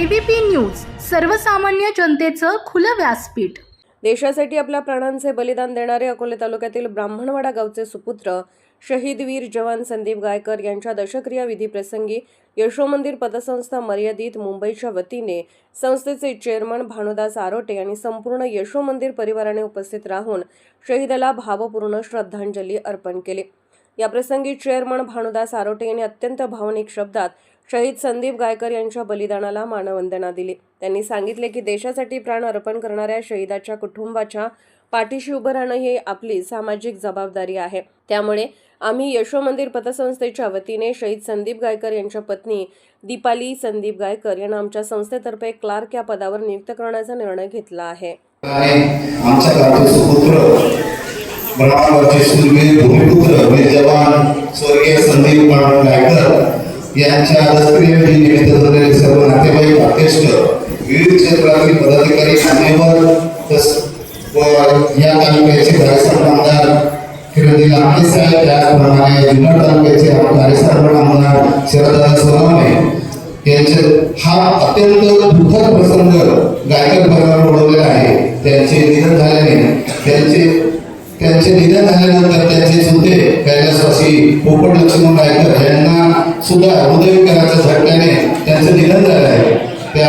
ABP news सर्वसामान्य जनतेचं खुलं व्यासपीठ. देशासाठी आपल्या प्राणांचे बलिदान देणारे अकोले तालुक्यातील ब्राह्मणवाडा गावचे सुपुत्र शहीद वीर जवान संदीप गायकर यांच्या दशक्रिया विधीप्रसंगी यशोमंदिर पतसंस्था मर्यादित मुंबईच्या वतीने संस्थेचे चेअरमन भानुदास आरोटे आणि संपूर्ण यशोमंदिर परिवाराने उपस्थित राहून शहीदाला भावपूर्ण श्रद्धांजली अर्पण केली. याप्रसंगी चेअरमन भानुदास आरोटे यांनी अत्यंत भावनिक शब्दात शहीद संदीप गायकर यांच्या बलिदानाला मानवंदना दिली. त्यांनी सांगितले की देशासाठी प्राण अर्पण करणाऱ्या शहीदाच्या कुटुंबाच्या पाठीशी उभं राहणं ही आपली सामाजिक जबाबदारी आहे. त्यामुळे आम्ही यशो मंदिर पतसंस्थेच्या वतीने शहीद संदीप गायकर यांच्या पत्नी दीपाली संदीप गायकर यांना आमच्या संस्थेतर्फे क्लार्क या पदावर नियुक्त करण्याचा निर्णय घेतला आहे. आमच्या यांच्या दसरी निमित्त झालेले सर्व नातेवाईक अध्यक्ष विविध क्षेत्रातील पदाधिकारी मान्यवर व या तालुक्याचे कार्यसर्व आमदार किरणी लांबे साहेब त्याचप्रमाणे जुन्नर तालुक्याचे कार्यसर्व आमदार शरदा सोनवणे. यांचे हा अत्यंत दुःखद प्रसंग गायकर भागावर ओढवलेला आहे. त्यांचे निधन झाल्याने त्यांचे त्यांचे निधन झाल्यानंतर त्यांचे चुलते कैलासवासी पोपट लक्ष्मण गायकर यांना सुद्धा हृदयविकाराच्या झटक्याने त्यांचं निधन झालं आहे. त्या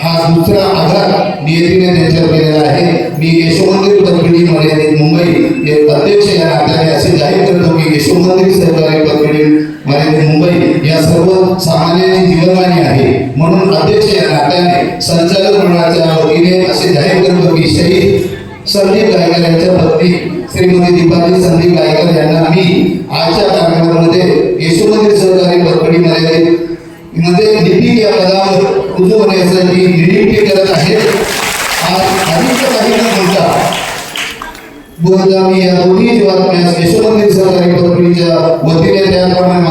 हा दुसरा आघात नियतीने त्यांच्यावर केलेला आहे. मी यशोमंदिर पत्रिणी मर्यादित मुंबई हे अध्यक्ष या नात्याने असे जाहीर करतो की यशोमंदिर सहकारी पत्रिणी मर्यादित मुंबई या सर्व सामान्यांची जीवनवाणी आहे. म्हणून अध्यक्ष या नात्याने संचालक मंडळाच्या वतीने असे जाहीर करतो की शहीद संदीप गायकर यांच्या पत्नी श्रीमती दीपाली संदीप गायकर यांना मी आजच्या कार्यक्रमामध्ये यशोमंदिर सहकारी पत्रिणी मध्ये लिपिक या पदावर रुजू होण्यासाठी नियुक्ती करत आहे. आज अधिक काही न बोलता बोलता मी या दोन्ही बातम्यास यशोमंदिर सहकारी पत्रिकेच्या वतीने त्याप्रमाणे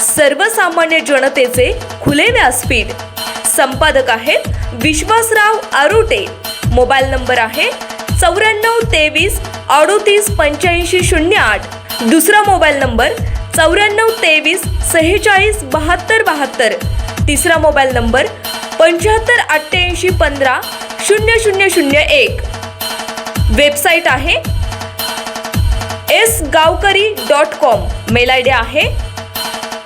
सर्वसामान्य जनतेचे खुले व्यासपीठ. संपादक आहेत विश्वासराव आरोटे. मोबाईल नंबर आहे चौऱ्याण्णव तेवीस अडोतीस पंच्याऐंशी शून्य आठ. दुसरा मोबाईल नंबर चौऱ्याण्णव तेवीस सेहेचाळीस बहात्तर बहात्तर. तिसरा मोबाईल नंबर पंच्याहत्तर अठ्ठ्याऐंशी पंधरा शून्य शून्य शून्य एक. वेबसाईट आहे S Gavkari dot com. Mail I D आहे